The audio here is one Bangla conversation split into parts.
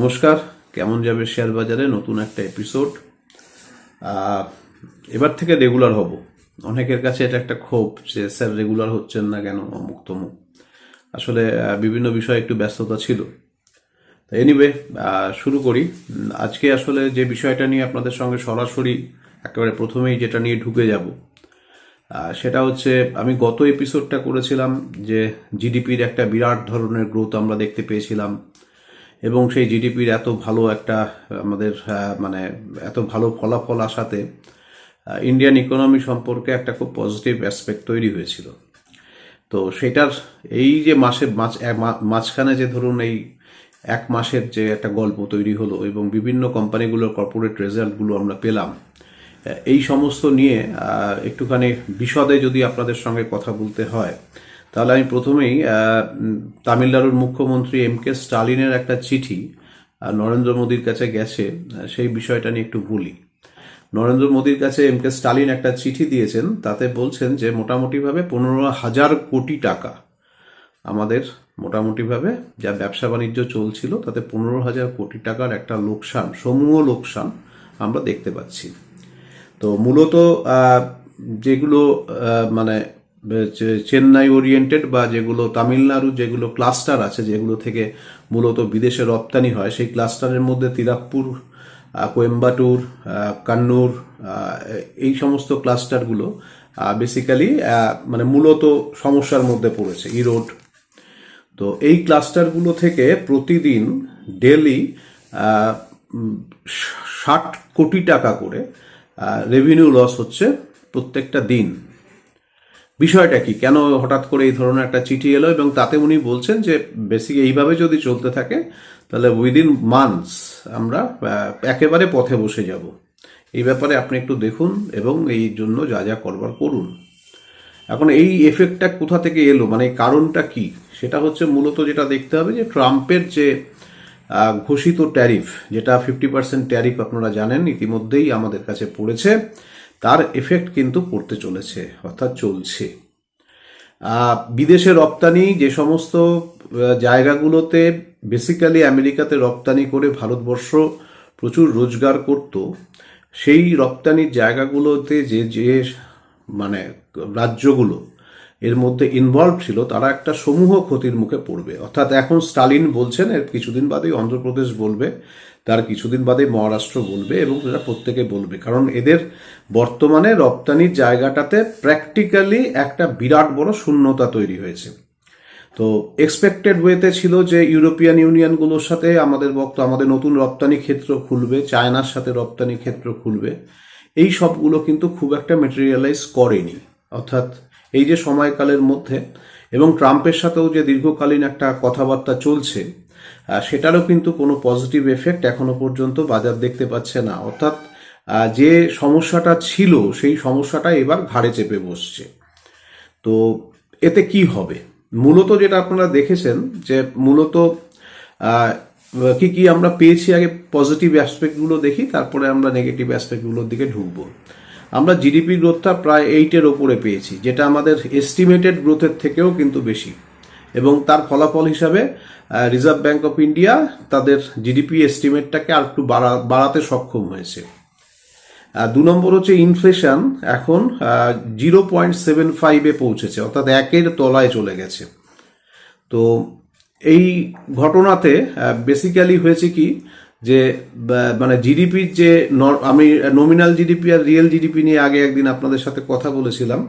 নমস্কার, কেমন যাবে শেয়ার বাজারে নতুন একটা এপিসোড এবার থেকে রেগুলার হব। অনেকের কাছে এটা একটা ক্ষোভ যে, স্যার রেগুলার হচ্ছেন না কেন অমুক তমুক? আসলে বিভিন্ন বিষয়ে একটু ব্যস্ততা ছিল। এনিওয়ে শুরু করি। আজকে আসলে যে বিষয়টা নিয়ে আপনাদের সঙ্গে সরাসরি একেবারে প্রথমেই যেটা নিয়ে ঢুকে যাব সেটা হচ্ছে, আমি গত এপিসোডটা করেছিলাম যে জিডিপির একটা বিরাট ধরনের গ্রোথ আমরা দেখতে পেয়েছিলাম। এবং সেই জিডিপির এত ভালো একটা, আমাদের মানে এত ভালো ফলাফল আসাতে ইন্ডিয়ান ইকোনমি সম্পর্কে একটা খুব পজিটিভ অ্যাসপেক্ট তৈরি হয়েছিল। তো সেটার এই যে মাসে মাঝখানে যে ধরুন এই এক মাসের যে একটা গল্প তৈরি হলো এবং বিভিন্ন কোম্পানিগুলোর কর্পোরেট রেজাল্টগুলো আমরা পেলাম এই সমস্ত নিয়ে একটুখানি বিশদে যদি আপনাদের সঙ্গে কথা বলতে হয় তাহলে আমি প্রথমেই তামিলনাড়ুর মুখ্যমন্ত্রী এম কে স্টালিনের একটা চিঠি নরেন্দ্র মোদীর কাছে গেছে সেই বিষয়টা নিয়ে একটু বলি। নরেন্দ্র মোদীর কাছে এম কে স্টালিন একটা চিঠি দিয়েছেন, তাতে বলছেন যে মোটামুটিভাবে পনেরো হাজার কোটি টাকা আমাদের মোটামুটিভাবে যা ব্যবসা বাণিজ্য চলছিল, তাতে পনেরো হাজার কোটি টাকার একটা লোকসান, সমূহ লোকসান আমরা দেখতে পাচ্ছি। তো মূলত যেগুলো মানে চেন্নাই ওরিয়েন্টেড বা যেগুলো তামিলনাড়ু যেগুলো ক্লাস্টার আছে যেগুলো থেকে মূলত বিদেশে রপ্তানি হয় সেই ক্লাস্টারের মধ্যে তিরাপ্পুর আহ, কোয়েম্বাটুর কান্নুর এই সমস্ত ক্লাস্টারগুলো বেসিক্যালি মানে মূলত সমস্যার মধ্যে পড়েছে ইরোড তো এই ক্লাস্টারগুলো থেকে প্রতিদিন ডেলি ষাট কোটি টাকা করে রেভিনিউ লস হচ্ছে প্রত্যেকটা দিন। বিষয়টা কি? কেন হঠাৎ করে এই ধরনের একটা চিঠি এলো এবং তাতে উনি বলছেন যে বেসিক এইভাবে যদি চলতে থাকে, তাহলে উইদিন মান্থস আমরা একেবারে পথে বসে যাব। এই ব্যাপারে আপনি একটু দেখুন এবং এই জন্য যা যা করবার করুন। এখন এই এফেক্টটা কোথা থেকে এলো? মানে কারণটা কি? সেটা হচ্ছে মূলত যেটা দেখতে হবে যে, ট্রাম্পের যে ঘোষিত ট্যারিফ যেটা ফিফটি পার্সেন্ট ট্যারিফ আপনারা জানেন, ইতিমধ্যেই আমাদের কাছে পড়েছে তার এফেক্ট কিন্তু পড়তে চলেছে, অর্থাৎ চলছে। বিদেশে রপ্তানি যে সমস্ত জায়গাগুলোতে বেসিক্যালি আমেরিকাতে রপ্তানি করে ভারতবর্ষ প্রচুর রোজগার করত, সেই রপ্তানির জায়গাগুলোতে যে যে মানে রাজ্যগুলো এর মধ্যে ইনভলভ ছিল, তারা একটা সমূহ ক্ষতির মুখে পড়বে। অর্থাৎ এখন স্টালিন বলছেন, এর কিছুদিন বাদেই অন্ধ্রপ্রদেশ বলবে তার কিছুদিন বাদে মহারাষ্ট্র বলবে এবং এরা প্রত্যেকে বলবে। কারণ এদের বর্তমানে রপ্তানির জায়গাটাতে প্র্যাকটিক্যালি একটা বিরাট বড় শূন্যতা তৈরি হয়েছে। তো এক্সপেক্টেড ওয়েতে ছিল যে ইউরোপিয়ান ইউনিয়নগুলোর সাথে আমাদের বক্ত, আমাদের নতুন রপ্তানি ক্ষেত্র খুলবে, চায়নার সাথে রপ্তানি ক্ষেত্র খুলবে। এই সবগুলো কিন্তু খুব একটা মেটেরিয়ালাইজ করেনি। অর্থাৎ এই যে সময়কালের মধ্যে এবং ট্রাম্পের সাথেও যে দীর্ঘকালীন একটা কথাবার্তা চলছে সেটারও কিন্তু কোনো পজিটিভ এফেক্ট এখনও পর্যন্ত বাজার দেখতে পাচ্ছে না। অর্থাৎ যে সমস্যাটা ছিল, সেই সমস্যাটা এবার ঘাড়ে চেপে বসছে। তো এতে কি হবে? মূলত যেটা আপনারা দেখেছেন যে মূলত কি কি আমরা পেয়েছি আগে পজিটিভ অ্যাসপেক্টগুলো দেখি, তারপরে আমরা নেগেটিভ অ্যাসপেক্টগুলোর দিকে ঢুকবো। আমরা জিডিপি গ্রোথটা প্রায় এইটের ওপরে পেয়েছি, যেটা আমাদের এস্টিমেটেড গ্রোথের থেকেও কিন্তু বেশি। এবং তার ফলাফল হিসাবে রিজার্ভ ব্যাংক অফ ইন্ডিয়া তাদের জিডিপি এস্টিমেটটাকে আর একটু বাড়া, বাড়াতে সক্ষম হয়েছে। দু নম্বর হচ্ছে ইনফ্লেশন এখন জিরো পয়েন্ট সেভেন ফাইভে পৌঁছেছে, অর্থাৎ একের তলায় চলে গেছে। তো এই ঘটনাতে বেসিক্যালি হয়েছে কি যে মানে জিডিপির যে আমি নমিনাল জিডিপি আর রিয়েল জিডিপি নিয়ে আগে একদিন আপনাদের সাথে কথা বলেছিলাম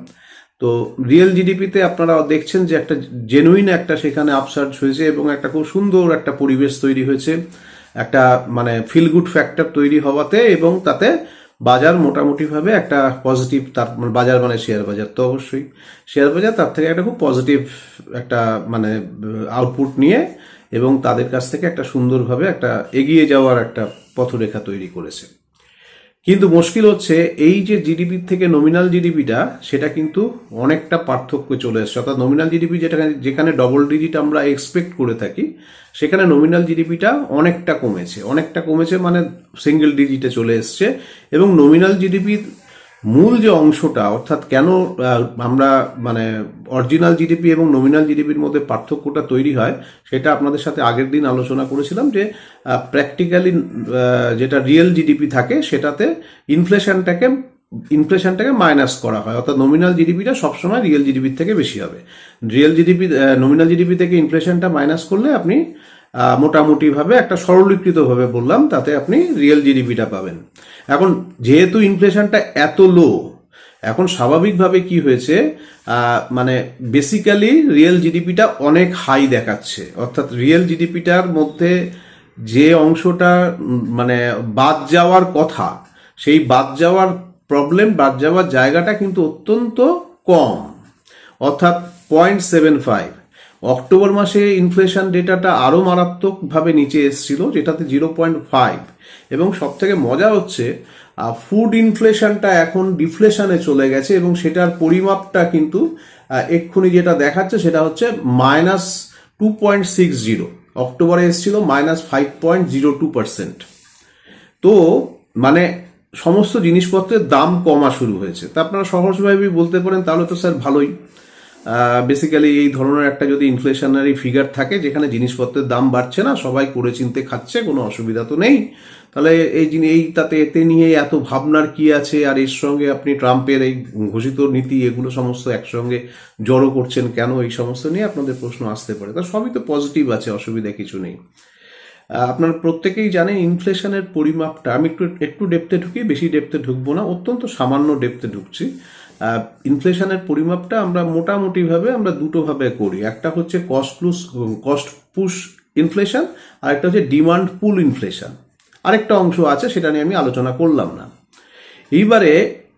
তো রিয়েল জিডিপিতে আপনারা দেখছেন যে একটা জেনুইন একটা সেখানে আপসার্জ হয়েছে এবং একটা খুব সুন্দর একটা পরিবেশ তৈরি হয়েছে। একটা মানে ফিল গুড ফ্যাক্টর তৈরি হওয়াতে এবং তাতে বাজার মোটামুটিভাবে একটা পজিটিভ তার মানে বাজার মানে শেয়ার বাজার তো অবশ্যই শেয়ার বাজার তার থেকে একটা খুব পজিটিভ একটা মানে আউটপুট নিয়ে এবং তাদের কাছ থেকে একটা সুন্দরভাবে একটা এগিয়ে যাওয়ার একটা পথরেখা তৈরি করেছে। কিন্তু মুশকিল হচ্ছে এই যে জিডিপি থেকে নমিনাল জিডিপিটা সেটা কিন্তু অনেকটা পার্থক্য চলে এসছে অর্থাৎ নমিনাল জিডিপি যেটা যেখানে ডবল ডিজিট আমরা এক্সপেক্ট করে থাকি, সেখানে নমিনাল জিডিপিটা অনেকটা কমেছে। অনেকটা কমেছে মানে সিঙ্গেল ডিজিটে চলে এসছে। এবং নমিনাল জিডিপি মূল যে অংশটা, অর্থাৎ কেন আমরা মানে অরিজিনাল জিডিপি এবং নমিনাল জিডিপির মধ্যে পার্থক্যটা তৈরি হয়, সেটা আপনাদের সাথে আগের দিন আলোচনা করেছিলাম যে প্র্যাকটিক্যালি যেটা রিয়েল জিডিপি থাকে, সেটাতে ইনফ্লেশনটাকে ইনফ্লেশনটাকে মাইনাস করা হয়। অর্থাৎ নমিনাল জিডিপিটা সবসময় রিয়েল জিডিপির থেকে বেশি হবে। রিয়েল জিডিপি নমিনাল জিডিপি থেকে ইনফ্লেশনটা মাইনাস করলে আপনি মোটামুটিভাবে একটা সরলীকৃতভাবে বললাম, তাতে আপনি রিয়েল জিডিপিটা পাবেন। এখন যেহেতু ইনফ্লেশনটা এত লো এখন স্বাভাবিকভাবে কি হয়েছে মানে বেসিক্যালি রিয়েল জিডিপিটা অনেক হাই দেখাচ্ছে। অর্থাৎ রিয়েল জিডিপিটার মধ্যে যে অংশটা মানে বাদ যাওয়ার কথা, সেই বাদ যাওয়ার প্রবলেম বাদ যাওয়ার জায়গাটা কিন্তু অত্যন্ত কম। অর্থাৎ পয়েন্ট সেভেন ফাইভ অক্টোবর মাসে ইনফ্লেশন ডেটাটা আরও মারাত্মকভাবে নিচে এসেছিল, যেটাতে জিরো পয়েন্ট ফাইভ এবং সব থেকে মজা হচ্ছে ফুড ইনফ্লেশনটা এখন ডিফ্লেশনে চলে গেছে এবং সেটার পরিমাপটা কিন্তু এক্ষুনি যেটা দেখাচ্ছে সেটা হচ্ছে minus two point six zero অক্টোবরে এসেছিল minus five point zero two percent তো মানে সমস্ত জিনিসপত্রের দাম কমা শুরু হয়েছে। তা আপনারা সহজভাবেই বলতে পারেন, তাহলে তো স্যার ভালোই। বেসিক্যালি এই ধরনের একটা যদি ইনফ্লেশনারি ফিগার থাকে, যেখানে জিনিসপত্রের দাম বাড়ছে না, সবাই করে চিনতে খাচ্ছে, কোনো অসুবিধা তো নেই। তাহলে এই জিনি এই তাতে এতে নিয়ে এত ভাবনার কি আছে? আর এর সঙ্গে আপনি ট্রাম্পের এই ঘোষিত নীতি, এগুলো সমস্ত একসঙ্গে জড়ো করছেন কেন? এই সমস্ত নিয়ে আপনাদের প্রশ্ন আসতে পারে। তা সবই তো পজিটিভ আছে, অসুবিধা কিছু নেই। আপনার প্রত্যেকেই জানেন ইনফ্লেশনের পরিমাপটা, আমি একটু একটু ডেপতে ঢুকি, বেশি ডেপতে ঢুকবো না, অত্যন্ত সামান্য ডেপতে ঢুকছি। ইনফ্লেশনের পরিমাপটা আমরা মোটামুটিভাবে আমরা দুটোভাবে করি। একটা হচ্ছে cost plus cost push inflation আর একটা হচ্ছে ডিমান্ড পুল ইনফ্লেশন আরেকটা অংশ আছে, সেটা নিয়ে আমি আলোচনা করলাম না। এইবারে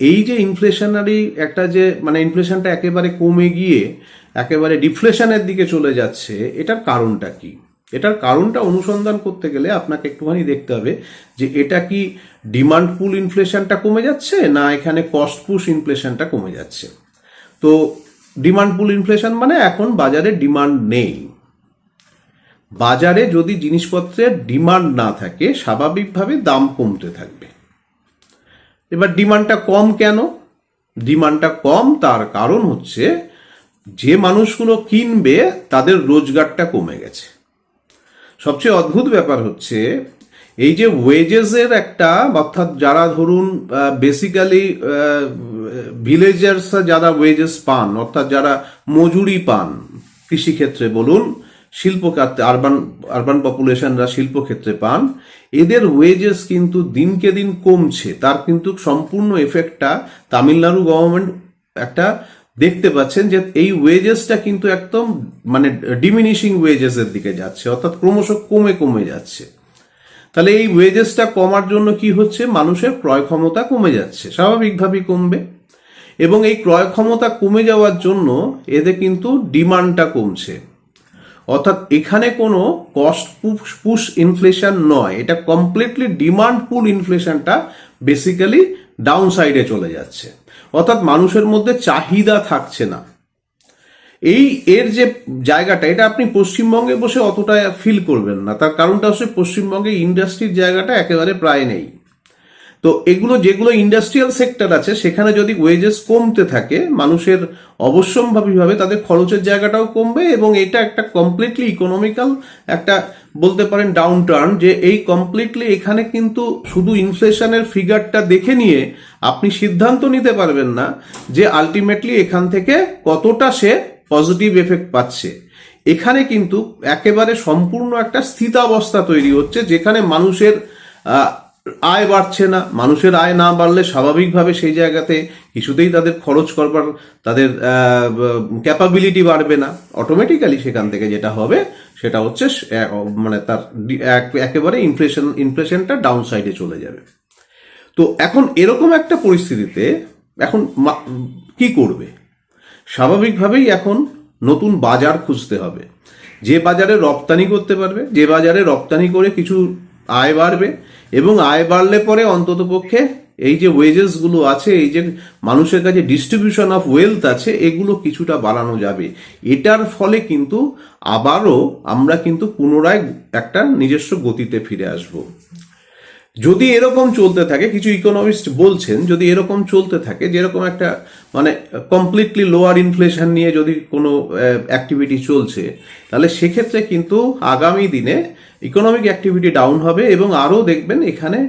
এই যে ইনফ্লেশনারি একটা যে মানে ইনফ্লেশনটা একেবারে কমে গিয়ে, একেবারে ডিফ্লেশনের দিকে চলে যাচ্ছে, এটার কারণটা কি? এটার কারণটা অনুসন্ধান করতে গেলে আপনাকে একটুখানি দেখতে হবে যে এটা কি ডিমান্ড পুল ইনফ্লেশনটা কমে যাচ্ছে না এখানে কস্ট পুশ ইনফ্লেশনটা কমে যাচ্ছে। তো ডিমান্ড পুল ইনফ্লেশন মানে এখন বাজারে ডিমান্ড নেই। বাজারে যদি জিনিসপত্রের ডিমান্ড না থাকে, স্বাভাবিকভাবে দাম কমতে থাকবে। এবার ডিমান্ডটা কম কেন? ডিমান্ডটা কম তার কারণ হচ্ছে যে মানুষগুলো কিনবে, তাদের রোজগারটা কমে গেছে। সবচেয়ে অদ্ভুত ব্যাপার হচ্ছে, এই যে ওয়েজেসের একটা, অর্থাৎ যারা ধরুন বেসিক্যালি ভিলেজার্স যারা ওয়েজেস পান, অর্থাৎ যারা মজুরি পান, কৃষিক্ষেত্রে বলুন শিল্প খাতে আরবান আরবান পপুলেশনরা শিল্পক্ষেত্রে পান, এদের ওয়েজেস কিন্তু দিনকে দিন কমছে। তার কিন্তু সম্পূর্ণ এফেক্টটা তামিলনাড়ু গভর্নমেন্ট একটা দেখতে পাচ্ছেন যে এই ওয়েজেসটা কিন্তু একদম মানে ডিমিনিশিং ওয়েজেসের দিকে যাচ্ছে, অর্থাৎ ক্রমশ কমে কমে যাচ্ছে। তাহলে এই ওয়েজেসটা কমার জন্য কি হচ্ছে? মানুষের ক্রয় ক্ষমতা কমে যাচ্ছে, স্বাভাবিকভাবেই কমবে। এবং এই ক্রয় ক্ষমতা কমে যাওয়ার জন্য এতে কিন্তু ডিমান্ডটা কমছে। অর্থাৎ এখানে কোনো কস্ট পুশ ইনফ্লেশন নয়, এটা কমপ্লিটলি ডিমান্ড পুল ইনফ্লেশনটা বেসিক্যালি ডাউন সাইডে চলে যাচ্ছে। অর্থাৎ মানুষের মধ্যে চাহিদা থাকছে না। এই এর যে জায়গাটা, এটা আপনি পশ্চিমবঙ্গে বসে অতটা ফিল করবেন না। তার কারণটা হচ্ছে পশ্চিমবঙ্গে ইন্ডাস্ট্রির জায়গাটা একেবারে প্রায় নেই। তো এগুলো যেগুলো ইন্ডাস্ট্রিয়াল সেক্টর আছে, সেখানে যদি ওয়েজেস কমতে থাকে, মানুষের অবশ্যম্ভাবীভাবে তাদের খরচের জায়গাটাও কমবে এবং এটা একটা কমপ্লিটলি ইকোনমিক্যাল একটা বলতে পারেন ডাউন টার্ন যে এই কমপ্লিটলি এখানে কিন্তু শুধু ইনফ্লেশনের ফিগারটা দেখে নিয়ে আপনি সিদ্ধান্ত নিতে পারবেন না যে আলটিমেটলি এখান থেকে কতটা সে পজিটিভ এফেক্ট পাচ্ছে। এখানে কিন্তু একেবারে সম্পূর্ণ একটা স্থিতাবস্থা তৈরি হচ্ছে যেখানে মানুষের আয় বাড়ছে না, মানুষের আয় না বাড়লে স্বাভাবিকভাবে সেই জায়গাতে কিছুতেই তাদের খরচ করবার, তাদের ক্যাপাবিলিটি বাড়বে না। অটোমেটিক্যালি সেখান থেকে যেটা হবে, সেটা হচ্ছে মানে তার এক- একেবারে ইনফ্লেশন ইনফ্লেশনটা ডাউন সাইডে চলে যাবে। তো এখন এরকম একটা পরিস্থিতিতে এখন কি করবে? স্বাভাবিকভাবেই এখন নতুন বাজার খুঁজতে হবে। যে বাজারে রপ্তানি করতে পারবে, যে বাজারে রপ্তানি করে কিছু আয় বাড়বে এবং আয় বাড়লে পরে অন্তত পক্ষে এই যে ওয়েজেসগুলো আছে, এই যে মানুষের কাছে ডিস্ট্রিবিউশন অফ ওয়েলথ আছে, এগুলো কিছুটা বাড়ানো যাবে। এটার ফলে কিন্তু আবারও আমরা কিন্তু পুনরায় একটা নিজস্ব গতিতে ফিরে আসব। যদি এরকম চলতে থাকে, কিছু ইকোনমিস্ট বলছেন, যদি এরকম চলতে থাকে, যেরকম একটা মানে কমপ্লিটলি লোয়ার ইনফ্লেশন নিয়ে যদি কোনো অ্যাক্টিভিটি চলছে, তাহলে সেক্ষেত্রে কিন্তু আগামী দিনে ইকোনমিক অ্যাক্টিভিটি ডাউন হবে এবং আরও দেখবেন এখানে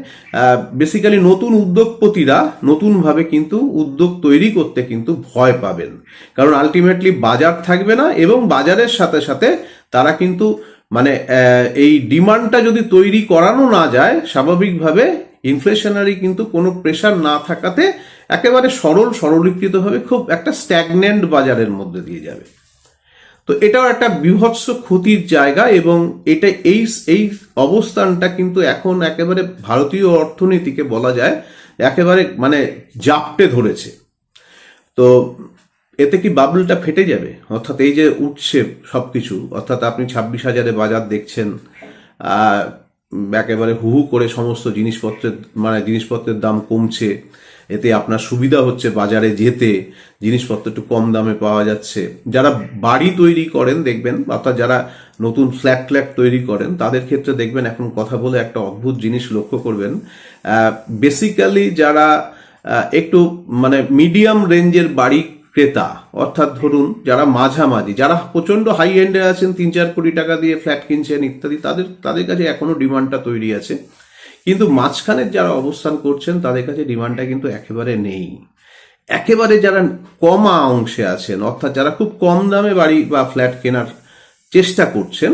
বেসিক্যালি নতুন উদ্যোগপতিরা নতুনভাবে কিন্তু উদ্যোগ তৈরি করতে কিন্তু ভয় পাবেন। কারণ আলটিমেটলি বাজার থাকবে না এবং বাজারের সাথে সাথে তারা কিন্তু মানে এই ডিমান্ডটা যদি তৈরি করানো না যায়, স্বাভাবিকভাবে ইনফ্লেশনারি কিন্তু কোনো প্রেশার না থাকাতে একেবারে সরল, সরলীকৃতভাবে খুব একটা স্ট্যাগনেন্ট বাজারের মধ্যে দিয়ে যাবে। তো এটাও একটা বিভৎস ক্ষতির জায়গা এবং এটা এই এই অবস্থানটা কিন্তু এখন একেবারে ভারতীয় অর্থনীতিকে বলা যায়, একেবারে মানে জাপটে ধরেছে। তো এতে কি বাবলটা ফেটে যাবে? অর্থাৎ এই যে উঠছে সবকিছু, অর্থাৎ আপনি ছাব্বিশ হাজারে বাজার দেখছেন একেবারে হু হু করে সমস্ত জিনিসপত্রের মানে জিনিসপত্রের দাম কমছে, এতে আপনার সুবিধা হচ্ছে বাজারে যেতে, জিনিসপত্র একটু কম দামে পাওয়া যাচ্ছে। যারা বাড়ি তৈরি করেন, দেখবেন, অর্থাৎ যারা নতুন ফ্ল্যাট ফ্ল্যাট তৈরি করেন, তাদের ক্ষেত্রে দেখবেন এখন কথা বলে একটা অদ্ভুত জিনিস লক্ষ্য করবেন। বেসিক্যালি যারা একটু মানে মিডিয়াম রেঞ্জের বাড়ি ক্রেতা। অর্থাৎ ধরুন, যারা মাঝামাঝি, যারা প্রচণ্ড হাই এন্ডে আছেন, তিন চার কোটি টাকা দিয়ে ফ্ল্যাট কিনছেন ইত্যাদি, তাদের তাদের কাছে এখনও ডিমান্ডটা তৈরি আছে। কিন্তু মাঝখানের যারা অবস্থান করছেন, তাদের কাছে ডিমান্ডটা কিন্তু একেবারে নেই। একেবারে যারা কমা অংশে আছেন, অর্থাৎ যারা খুব কম দামে বাড়ি বা ফ্ল্যাট কেনার চেষ্টা করছেন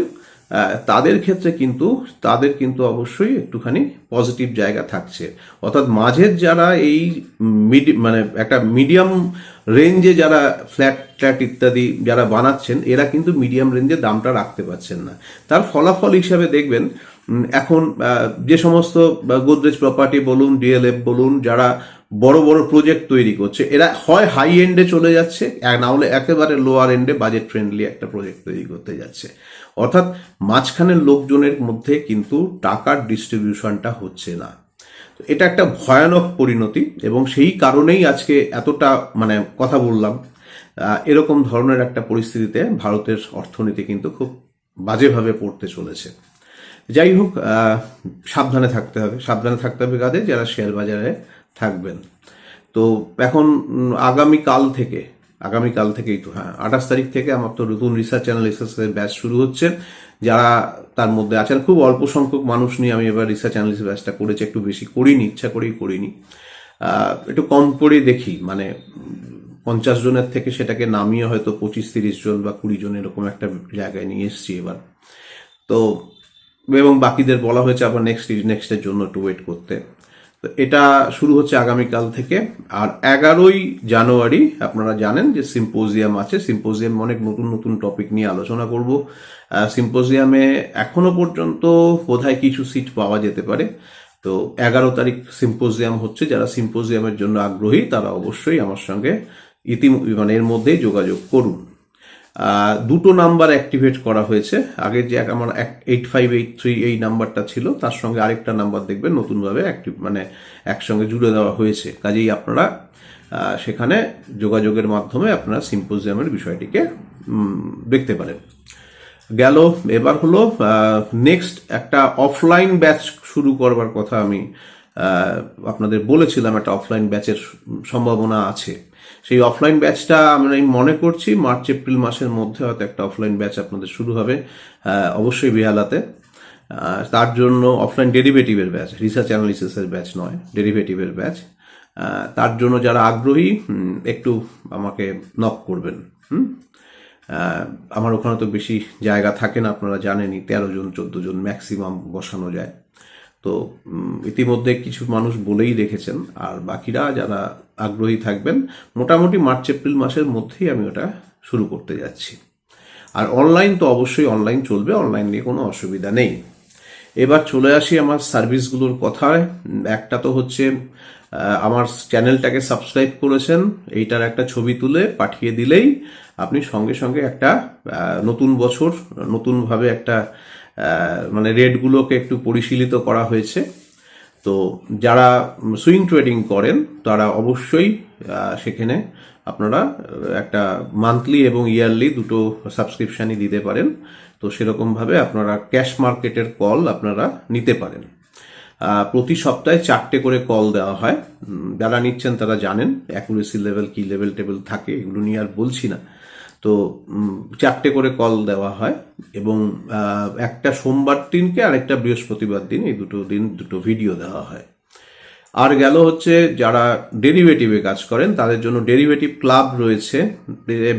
তাদের ক্ষেত্রে কিন্তু, তাদের কিন্তু অবশ্যই একটুখানি পজিটিভ জায়গা থাকছে। অর্থাৎ মাঝের যারা এই মিডি মানে একটা মিডিয়াম রেঞ্জে যারা ফ্ল্যাট ফ্ল্যাট ইত্যাদি যারা বানাচ্ছেন, এরা কিন্তু মিডিয়াম রেঞ্জে দামটা রাখতে পারছেন না। তার ফলাফল হিসাবে দেখবেন এখন যে সমস্ত গোদরেজ প্রপার্টি বলুন ডিএলএফ বলুন, যারা বড় বড় প্রজেক্ট তৈরি করছে, এরা হয় হাই এন্ডে চলে যাচ্ছে না হলে একেবারে লোয়ার এন্ডে বাজেট ফ্রেন্ডলি একটা প্রজেক্ট তৈরি করতে যাচ্ছে। অর্থাৎ, মাঝখানের লোকজনের মধ্যে কিন্তু টাকার ডিস্ট্রিবিউশনটা হচ্ছে না। এটা একটা ভয়ানক পরিণতি এবং সেই কারণেই আজকে এতটা মানে কথা বললাম। এরকম ধরনের একটা পরিস্থিতিতে ভারতের অর্থনীতি কিন্তু খুব বাজেভাবে পড়তে চলেছে। যাই হোক সাবধানে থাকতে হবে। সাবধানে থাকতে হবে কাদের? যারা শেয়ার বাজারে থাকবেন। তো এখন আগামী কাল থেকে আগামী কাল থেকেই তো হ্যাঁ আঠাশ তারিখ থেকে আমার তো নতুন রিসার্চ অ্যানালিসিসের ব্যাচ শুরু হচ্ছে। যারা তার মধ্যে আছেন, খুব অল্প সংখ্যক মানুষ নিয়ে আমি এবার রিসার্চ অ্যানালিসিস ব্যাচটা করেছি, একটু বেশি করিনি, ইচ্ছা করেই করিনি। একটু কম করে দেখি মানে পঞ্চাশ জনের থেকে সেটাকে নামিয়ে হয়তো পঁচিশ তিরিশ জন বা কুড়ি জন এরকম একটা জায়গায় নিয়ে এসছি এবার। তো, এবং বাকিদের বলা হয়েছে আবার নেক্সট নেক্সটের জন্য একটু ওয়েট করতে। তো এটা শুরু হচ্ছে আগামীকাল থেকে। আর এগারোই জানুয়ারি, আপনারা জানেন যে সিম্পোজিয়াম আছে। সিম্পোজিয়াম অনেক নতুন নতুন টপিক নিয়ে আলোচনা করব। সিম্পোজিয়ামে এখনও পর্যন্ত বোধহয় কিছু সিট পাওয়া যেতে পারে। তো এগারো তারিখ সিম্পোজিয়াম হচ্ছে। যারা সিম্পোজিয়ামের জন্য আগ্রহী, তারা অবশ্যই আমার সঙ্গে ইতি মানে এর মধ্যেই যোগাযোগ করুন। দুটো নাম্বার অ্যাক্টিভেট করা হয়েছে। আগে যে আমার এইট ফাইভ এইট থ্রি এই নাম্বারটা ছিল, তার সঙ্গে আরেকটা নাম্বার দেখবেন নতুনভাবে অ্যাক্টিভ মানে একসঙ্গে জুড়ে দেওয়া হয়েছে। কাজেই আপনারা সেখানে যোগাযোগের মাধ্যমে আপনারা সিম্পোজিয়ামের বিষয়টিকে দেখতে পারেন। গেল, এবার হলো নেক্সট একটা অফলাইন ব্যাচ শুরু করবার কথা আমি আপনাদের বলেছিলাম, একটা অফলাইন ব্যাচের সম্ভাবনা আছে। সেই অফলাইন ব্যাচটা আমি মনে করছি মার্চ এপ্রিল মাসের মধ্যে হয়তো একটা অফলাইন ব্যাচ আপনাদের শুরু হবে অবশ্যই বেহালাতে। তার জন্য অফলাইন ডেরিভেটিভের ব্যাচ রিসার্চ অ্যানালিসিসের ব্যাচ নয় ডেরিভেটিভের ব্যাচ তার জন্য যারা আগ্রহী একটু আমাকে নক করবেন আমার ওখানে তো বেশি জায়গা থাকে না, আপনারা জানেনই, তেরো জন, চোদ্দ জন ম্যাক্সিমাম বসানো যায়। তো ইতিমধ্যে কিছু মানুষ বলেই রেখেছেন। আর বাকিরা যারা আগ্রহী থাকবেন, মোটামুটি মার্চ, এপ্রিল মাসের মধ্যেই আমি ওটা শুরু করতে যাচ্ছি। আর অনলাইন তো অবশ্যই অনলাইন চলবে, অনলাইন নিয়ে কোনো অসুবিধা নেই। এবার চলে আসি আমার সার্ভিসগুলোর কথায়। একটা তো হচ্ছে আমার চ্যানেলটাকে সাবস্ক্রাইব করেছেন, এইটার একটা ছবি তুলে পাঠিয়ে দিলেই আপনি সঙ্গে সঙ্গে একটা নতুন বছর, নতুনভাবে একটা মানে রেটগুলোকে একটু পরিশীলিত করা হয়েছে। তো যারা সুইং ট্রেডিং করেন, তারা অবশ্যই সেখানে আপনারা একটা মান্থলি এবং ইয়ারলি দুটো সাবস্ক্রিপশানই দিতে পারেন। তো সেরকমভাবে আপনারা ক্যাশ মার্কেটের কল আপনারা নিতে পারেন। প্রতি সপ্তাহে চারটে করে কল দেওয়া হয়। যারা নিচ্ছেন তারা জানেন, অ্যাকুরেসি লেভেল, কি লেভেল টেবিল থাকে, এগুলো নিয়ে আর বলছি না। তো চারটে করে কল দেওয়া হয় এবং একটা সোমবার দিনকে আর একটা বৃহস্পতিবার দিন এই দুটো দিন, দুটো ভিডিও দেওয়া হয়। আর গেল হচ্ছে যারা ডেরিভেটিভে কাজ করেন, তাদের জন্য ডেরিভেটিভ ক্লাব রয়েছে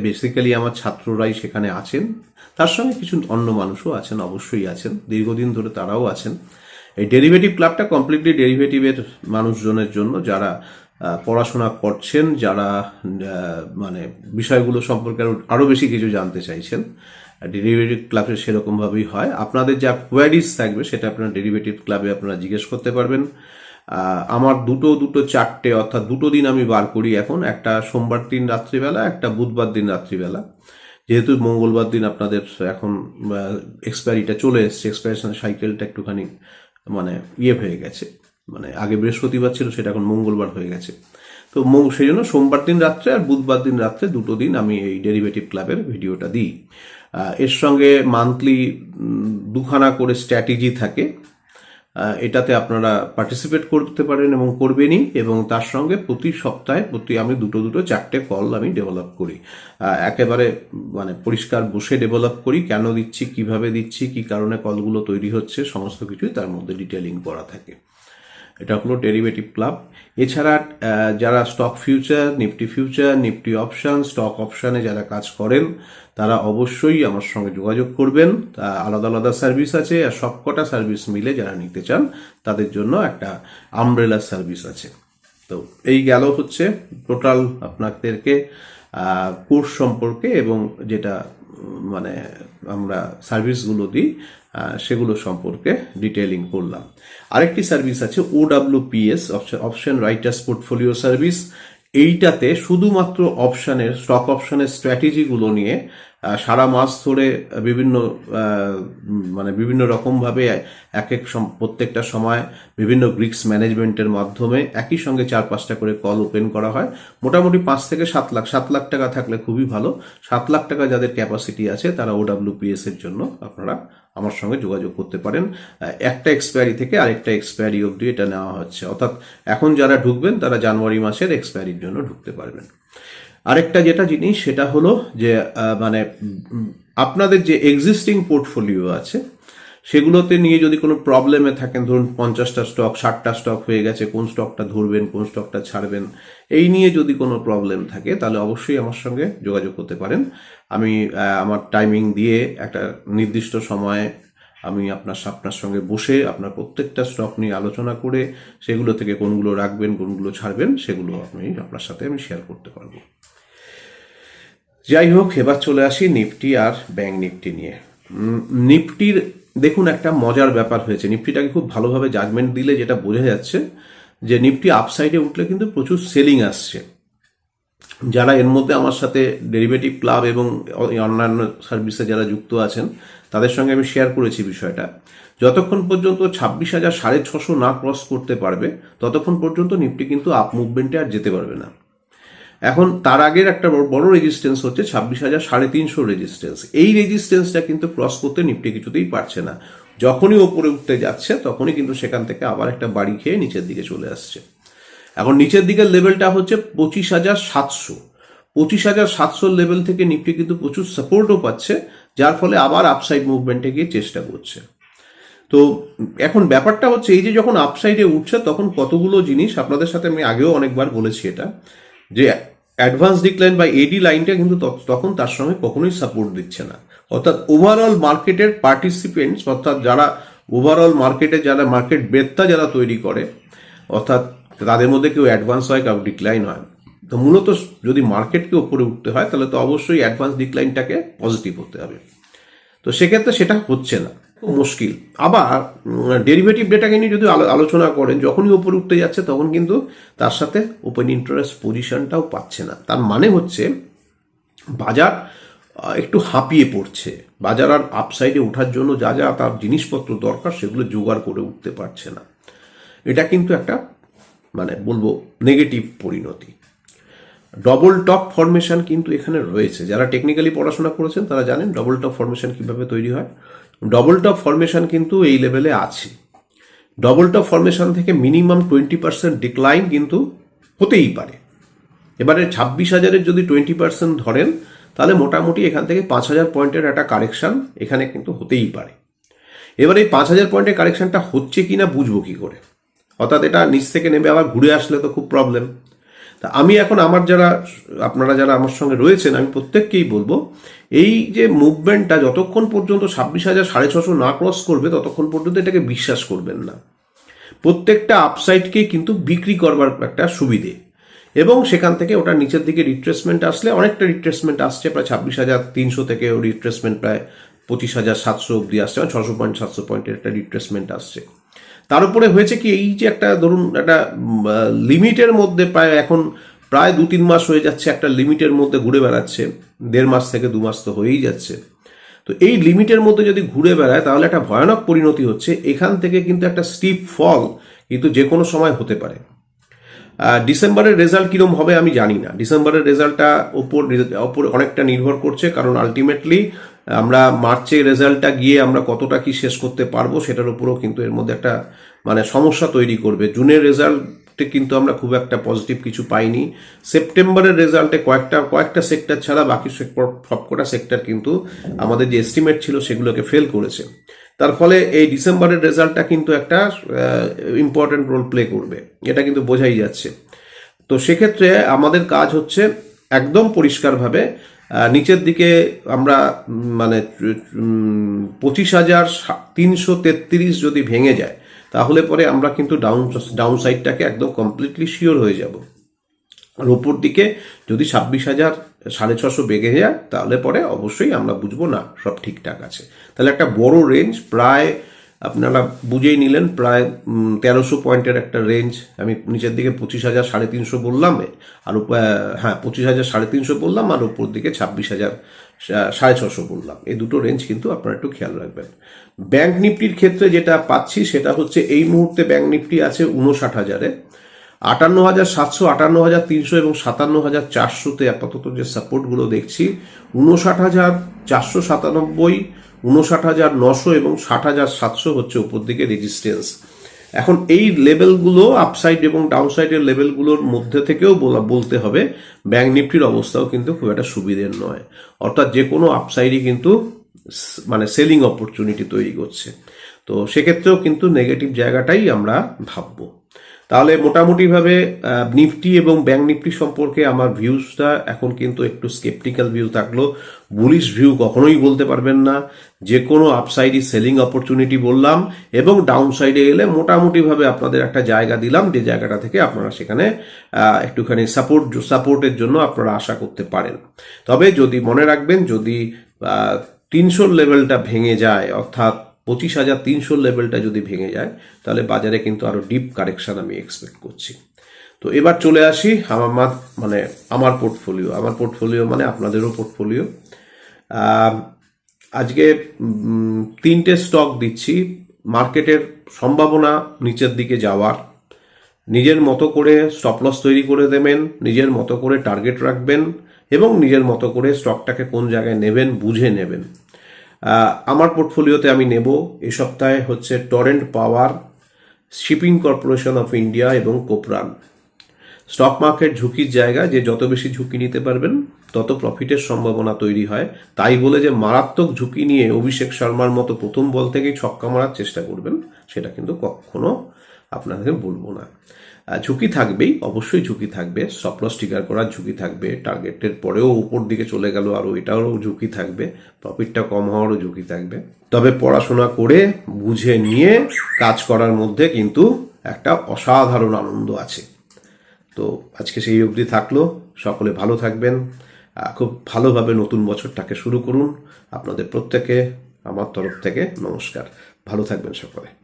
বেসিক্যালি আমার ছাত্ররাই সেখানে আছেন। তার সঙ্গে কিছু অন্য মানুষও আছেন, অবশ্যই আছেন, দীর্ঘদিন ধরে তারাও আছেন। এই ডেরিভেটিভ ক্লাবটা কমপ্লিটলি ডেরিভেটিভের মানুষজনের জন্য, যারা পড়াশোনা করছেন, যারা মানে বিষয়গুলো সম্পর্কে আরও আরও বেশি কিছু জানতে চাইছেন ডেরিভেটিভ ক্লাবে সেরকমভাবেই হয়। আপনাদের যা কোয়ারিজ থাকবে, সেটা আপনারা ডেরিভেটিভ ক্লাবে আপনারা জিজ্ঞেস করতে পারবেন। আমার দুটো দুটো চারটে, অর্থাৎ দুটো দিন আমি বার করি এখন। একটা সোমবার দিন রাত্রিবেলা, একটা বুধবার দিন রাত্রিবেলা। যেহেতু মঙ্গলবার দিন আপনাদের এখন এক্সপায়ারিটা চলে এসছে এক্সপায়ারেশন সাইকেলটা একটুখানি মানে ইয়ে হয়ে গেছে। মানে আগে বৃহস্পতিবার ছিল, সেটা এখন মঙ্গলবার হয়ে গেছে। তো সেই জন্য সোমবার দিন রাত্রে আর বুধবার দিন রাত্রে দুটো দিন আমি এই ডেরিভেটিভ ক্লাবের ভিডিওটা দিই। এর সঙ্গে মান্থলি দুখানা করে স্ট্র্যাটেজি থাকে। এটাতে আপনারা পার্টিসিপেট করতে পারেন এবং করবেনই এবং তার সঙ্গে প্রতি সপ্তাহে প্রতি আমি দুটো দুটো, চারটে কল আমি ডেভেলপ করি। একেবারে মানে পরিষ্কার বসে ডেভেলপ করি, কেন দিচ্ছি, কীভাবে দিচ্ছি, কি কারণে কলগুলো তৈরি হচ্ছে, সমস্ত কিছুই তার মধ্যে ডিটেলিং করা থাকে। এটা হলো ডেরিভেটিভ ক্লাব এছাড়া যারা stock future Nifty future Nifty option stock অপশনে যারা কাজ করেন, তারা অবশ্যই আমার সঙ্গে যোগাযোগ করবেন। আলাদা আলাদা সার্ভিস আছে আর সবকটা সার্ভিস মিলে যারা নিতে চান, তাদের জন্য একটা আমব্রেলা সার্ভিস আছে। তো এই গেল হচ্ছে টোটাল আপনাদেরকে কোর্স সম্পর্কে এবং যেটা মানে আমরা সার্ভিসগুলো দিই সেগুলো সম্পর্কে ডিটেলিং করলাম। আরেকটি সার্ভিস আছে OWPS option writers portfolio service এইটাতে শুধুমাত্র অপশানের স্টক অপশানের স্ট্র্যাটেজিগুলো নিয়ে সারা মাস ধরে বিভিন্ন মানে বিভিন্ন রকমভাবে এক এক প্রত্যেকটা সময় বিভিন্ন গ্রিক্স ম্যানেজমেন্টের মাধ্যমে একই সঙ্গে চার পাঁচটা করে কল ওপেন করা হয়। মোটামুটি পাঁচ থেকে সাত লাখ সাত লাখ টাকা থাকলে খুবই ভালো। সাত লাখ টাকা যাদের ক্যাপাসিটি আছে, তারা ওডাব্লিউপিএস এর জন্য আপনারা আমার সঙ্গে যোগাযোগ করতে পারেন। একটা এক্সপায়ারি থেকে আরেকটা এক্সপায়ারি অবধি এটা নেওয়া হচ্ছে। অর্থাৎ এখন যারা ঢুকবেন, তারা জানুয়ারি মাসের এক্সপায়ারির জন্য ঢুকতে পারবেন। আরেকটা যেটা জিনিস, সেটা হলো যে মানে আপনাদের যে এক্সিস্টিং পোর্টফোলিও আছে সেগুলোতে নিয়ে যদি কোনো প্রবলেমে থাকেন, ধরুন পঞ্চাশটা স্টক ষাটটা স্টক হয়ে গেছে, কোন স্টকটা ধরবেন, কোন স্টকটা ছাড়বেন, এই নিয়ে যদি কোনো প্রবলেম থাকে, তাহলে অবশ্যই আমার সঙ্গে যোগাযোগ করতে পারেন। আমি আমার টাইমিং দিয়ে একটা নির্দিষ্ট সময়ে আমি আপনার আপনার সঙ্গে বসে আপনার প্রত্যেকটা স্টক নিয়ে আলোচনা করে সেগুলো থেকে কোনগুলো রাখবেন, কোনগুলো ছাড়বেন, সেগুলো আপনি আপনার সাথে আমি শেয়ার করতে পারব। যাই হোক, এবার চলে আসি নিফটি আর ব্যাংক নিফটি নিয়ে। নিফটির দেখুন একটা মজার ব্যাপার হয়েছে। নিফটিটাকে খুব ভালোভাবে জাজমেন্ট দিলে যেটা বোঝা যাচ্ছে যে নিফটি আপসাইডে উঠলে কিন্তু প্রচুর সেলিং আসছে। যারা এর মধ্যে আমার সাথে ডেরিভেটিভ ক্লাব এবং অন্যান্য সার্ভিসে যারা যুক্ত আছেন, তাদের সঙ্গে আমি শেয়ার করেছি বিষয়টা। যতক্ষণ পর্যন্ত ছাব্বিশ হাজার সাড়ে ছশো না ক্রস করতে পারবে, ততক্ষণ পর্যন্ত নিফটি কিন্তু আপ মুভমেন্টে আর যেতে পারবে না। এখন তার আগের একটা বড়- রেজিস্ট্যান্স হচ্ছে ছাব্বিশ হাজার সাড়ে তিনশো রেজিস্ট্যান্স এই রেজিস্ট্যান্সটা কিন্তু ক্রস করতে নিফটি কিছুতেই পারছে না। যখনই ওপরে উঠতে যাচ্ছে, তখনই কিন্তু সেখান থেকে আবার একটা বাড়ি খেয়ে নিচের দিকে চলে আসছে। এখন নিচের দিকের লেভেলটা হচ্ছে পঁচিশ হাজার সাতশো। পঁচিশ হাজার সাতশোর লেভেল থেকে নিফটি কিন্তু প্রচুর সাপোর্টও পাচ্ছে, যার ফলে আবার আপসাইড মুভমেন্টে গিয়ে চেষ্টা করছে। তো এখন ব্যাপারটা হচ্ছে, এই যে যখন আপসাইডে উঠছে, তখন কতগুলো জিনিস, আপনাদের সাথে আমি আগেও অনেকবার বলেছি এটা, যে অ্যাডভান্স ডিক্লাইন বা এডি লাইনটা কিন্তু তখন তার সঙ্গে কখনোই সাপোর্ট দিচ্ছে না। অর্থাৎ ওভারঅল মার্কেটের পার্টিসিপেন্টস অর্থাৎ যারা ওভারঅল মার্কেটে যারা মার্কেট বেত্তা যারা তৈরি করে, অর্থাৎ তাদের মধ্যে কেউ অ্যাডভান্স হয়, কেউ ডিক্লাইন হয়। তো মূলত যদি মার্কেটকে উপরে উঠতে হয়, তাহলে তো অবশ্যই অ্যাডভান্স ডিক্লাইনটাকে পজিটিভ হতে হবে। তো সেক্ষেত্রে সেটা হচ্ছে না। খুব মুশকিল। আবার ডেরিভেটিভ ডেটাকে নিয়ে যদি আলোচনা করেন, যখনই উপরে উঠতে যাচ্ছে, তখন কিন্তু তার সাথে ওপেন ইন্টারেস্ট পজিশনটাও পাচ্ছে না। তার মানে হচ্ছে, বাজার একটু হাঁপিয়ে পড়ছে। বাজার আর আপসাইডে ওঠার জন্য যা যা তার জিনিসপত্র দরকার, সেগুলো জোগাড় করে উঠতে পারছে না। এটা কিন্তু একটা মানে বলব নেগেটিভ পরিণতি। ডবল টপ ফরমেশন কিন্তু এখানে রয়েছে। যারা টেকনিক্যালি পড়াশোনা করেছেন, তারা জানেন ডবল টপ ফরমেশন কীভাবে তৈরি হয়। ডবল টপ ফরমেশন কিন্তু এই লেভেলে আছে। ডবল টপ ফরমেশন থেকে মিনিমাম টোয়েন্টি পার্সেন্ট ডিক্লাইন কিন্তু হতেই পারে। এবারে ছাব্বিশ হাজারের যদি টোয়েন্টি পার্সেন্ট ধরেন, তাহলে মোটামুটি এখান থেকে পাঁচ হাজার পয়েন্টের একটা কারেকশন এখানে কিন্তু হতেই পারে। এবার এই পাঁচ হাজার পয়েন্টের কারেকশানটা হচ্ছে কি না বুঝব কি করে? অর্থাৎ এটা নিচ থেকে নেমে আবার ঘুরে আসলে তো খুব প্রবলেম তা আমি এখন আমার যারা, আপনারা যারা আমার সঙ্গে রয়েছেন, আমি প্রত্যেককেই বলব, এই যে মুভমেন্টটা যতক্ষণ পর্যন্ত ছাব্বিশ হাজার সাড়ে ছশো না ক্রস করবে, ততক্ষণ পর্যন্ত এটাকে বিশ্বাস করবেন না। প্রত্যেকটা আপসাইডকেই কিন্তু বিক্রি করবার একটা সুবিধে। এবং সেখান থেকে ওটা নিচের দিকে রিট্রেসমেন্ট আসলে, অনেকটা রিট্রেসমেন্ট আসছে, প্রায় ছাব্বিশ হাজার তিনশো থেকে রিট্রেসমেন্ট প্রায় পঁচিশ হাজার সাতশো অব্দি আসছে মানে ছশো পয়েন্ট, সাতশো পয়েন্টের একটা রিট্রেসমেন্ট আসছে। তার উপরে হয়েছে কি, এই যে একটা ধরুন একটা লিমিটের মধ্যে প্রায় এখন প্রায় দু তিন মাস হয়ে যাচ্ছে একটা লিমিটের মধ্যে ঘুরে বেড়াচ্ছে, দেড় মাস থেকে দু মাস তো হয়েই যাচ্ছে। তো এই লিমিটের মধ্যে যদি ঘুরে বেড়ায়, তাহলে একটা ভয়ানক পরিণতি হচ্ছে, এখান থেকে কিন্তু একটা স্টিপ ফল কিন্তু যে কোনো সময় হতে পারে। ডিসেম্বরের রেজাল্ট কিরম হবে আমি জানি না। ডিসেম্বরের রেজাল্টটা ওপর ওপর অনেকটা নির্ভর করছে, কারণ আলটিমেটলি আমরা মার্চের রেজাল্টটা গিয়ে আমরা কতটা কি শেষ করতে পারব সেটার উপরও কিন্তু এর মধ্যে একটা মানে সমস্যা তৈরি করবে। জুনের রেজাল্টে কিন্তু আমরা খুব একটা পজিটিভ কিছু পাইনি। সেপ্টেম্বরের রেজাল্টে কয়েকটা কয়েকটা সেক্টর ছাড়া বাকি সবকটা সেক্টর কিন্তু আমাদের যে এস্টিমেট ছিল সেগুলোকে ফেল করেছে। তার ফলে এই ডিসেম্বরের রেজাল্টটা কিন্তু একটা ইম্পর্টেন্ট রোল প্লে করবে। এটা কিন্তু বোঝাই যাচ্ছে। তো সেক্ষেত্রে আমাদের কাজ হচ্ছে একদম পরিষ্কারভাবে নিচের দিকে আমরা মানে পঁচিশ হাজার তিনশো তেত্রিশ যদি ভেঙে যায়, তাহলে পরে আমরা কিন্তু ডাউন ডাউন সাইডটাকে একদম কমপ্লিটলি শিওর হয়ে যাব। আর ওপর দিকে যদি ছাব্বিশ হাজার সাড়ে ছশো বেগে যায়, তাহলে পরে অবশ্যই আমরা বুঝব, না, সব ঠিকঠাক আছে। তাহলে একটা বড় রেঞ্জ প্রায় আপনারা বুঝেই নিলেন, প্রায় তেরোশো পয়েন্টের একটা রেঞ্জ আমি নিচের দিকে পঁচিশ হাজার সাড়ে তিনশো বললাম, আর হ্যাঁ পঁচিশ হাজার সাড়ে তিনশো বললাম, আর উপর দিকে ছাব্বিশ হাজার সাড়ে ছশো বললাম। এই দুটো রেঞ্জ কিন্তু আপনারা একটু খেয়াল রাখবেন। ব্যাংক নিফটির ক্ষেত্রে যেটা পাচ্ছি, সেটা হচ্ছে এই মুহূর্তে ব্যাংক নিফটি আছে উনষাট হাজারে। আটান্ন হাজার সাতশো, আটান্ন হাজার তিনশো এবং সাতান্ন হাজার চারশোতে আপাতত যে সাপোর্টগুলো দেখছি উনষাট হাজার চারশো সাতানব্বই উনষাট হাজার নশো এবং ষাট হাজার সাতশো হচ্ছে উপর দিকে রেজিস্ট্যান্স এখন এই লেভেলগুলো আপসাইড এবং ডাউনসাইডের লেভেলগুলোর মধ্যে থেকেও বলা, বলতে হবে, ব্যাংক নিফটির অবস্থাও কিন্তু খুব একটা সুবিধের নয়। অর্থাৎ যে কোনো আপসাইডই কিন্তু মানে সেলিং অপরচুনিটি তৈরি করছে। তো সেক্ষেত্রেও কিন্তু নেগেটিভ জায়গাটাই আমরা ভাববো। তাহলে মোটামুটিভাবে নিফটি এবং ব্যাংক নিফটি সম্পর্কে আমার ভিউজটা এখন কিন্তু একটু স্কেপটিক্যাল ভিউ থাকল। বুলিশ ভিউ কখনোই বলতে পারবেন না। যে কোনো আপসাইডই সেলিং অপরচুনিটি বললাম এবং ডাউন সাইডে এলে মোটামুটিভাবে আপনাদের একটা জায়গা দিলাম, যে জায়গাটা থেকে আপনারা সেখানে একটুখানি সাপোর্ট সাপোর্টের জন্য আপনারা আশা করতে পারেন। তবে যদি মনে রাখবেন, যদি তিনশোর লেভেলটা ভেঙে যায়, অর্থাৎ পঁচিশ হাজার তিনশোর লেভেলটা যদি ভেঙে যায়, তাহলে বাজারে কিন্তু আরও ডিপ কারেকশন আমি এক্সপেক্ট করছি। তো এবার চলে আসি আমার মানে আমার পোর্টফোলিও আমার পোর্টফোলিও মানে আপনাদেরও পোর্টফোলিও আজকে তিনটে স্টক দিচ্ছি। মার্কেটের সম্ভাবনা নিচের দিকে যাওয়ার। নিজের মতো করে স্টপ লস তৈরি করে দেবেন, নিজের মতো করে টার্গেট রাখবেন এবং নিজের মতো করে স্টকটাকে কোন জায়গায় নেবেন, বুঝে নেবেন। আমার পোর্টফোলিওতে আমি নেব। এই সপ্তাহে হচ্ছে Torrent Power Shipping Corporation of India এবং কোপরান স্টক মার্কেট ঝুঁকির জায়গা, যে যত বেশি ঝুঁকি নিতে পারবেন, তত প্রফিটের সম্ভাবনা তৈরি হয়। তাই বলে যে মারাত্মক ঝুঁকি নিয়ে অভিষেক শর্মার মতো প্রথম বল থেকেই ছক্কা মারার চেষ্টা করবেন, সেটা কিন্তু কখনো আপনাদের বলব না। ঝুঁকি থাকবেই, অবশ্যই ঝুঁকি থাকবে। সপ্লস টিকার করার ঝুঁকি থাকবে। টার্গেটের পরেও উপর দিকে চলে গেল, আরও এটারও ঝুঁকি থাকবে। প্রফিটটা কম হওয়ারও ঝুঁকি থাকবে। তবে পড়াশোনা করে বুঝে নিয়ে কাজ করার মধ্যে কিন্তু একটা অসাধারণ আনন্দ আছে। তো আজকে সেই অবধি থাকল। সকলে ভালো থাকবেন। খুব ভালোভাবে নতুন বছরটাকে শুরু করুন। আপনাদের প্রত্যেকে আমার তরফ থেকে নমস্কার। ভালো থাকবেন সকলে।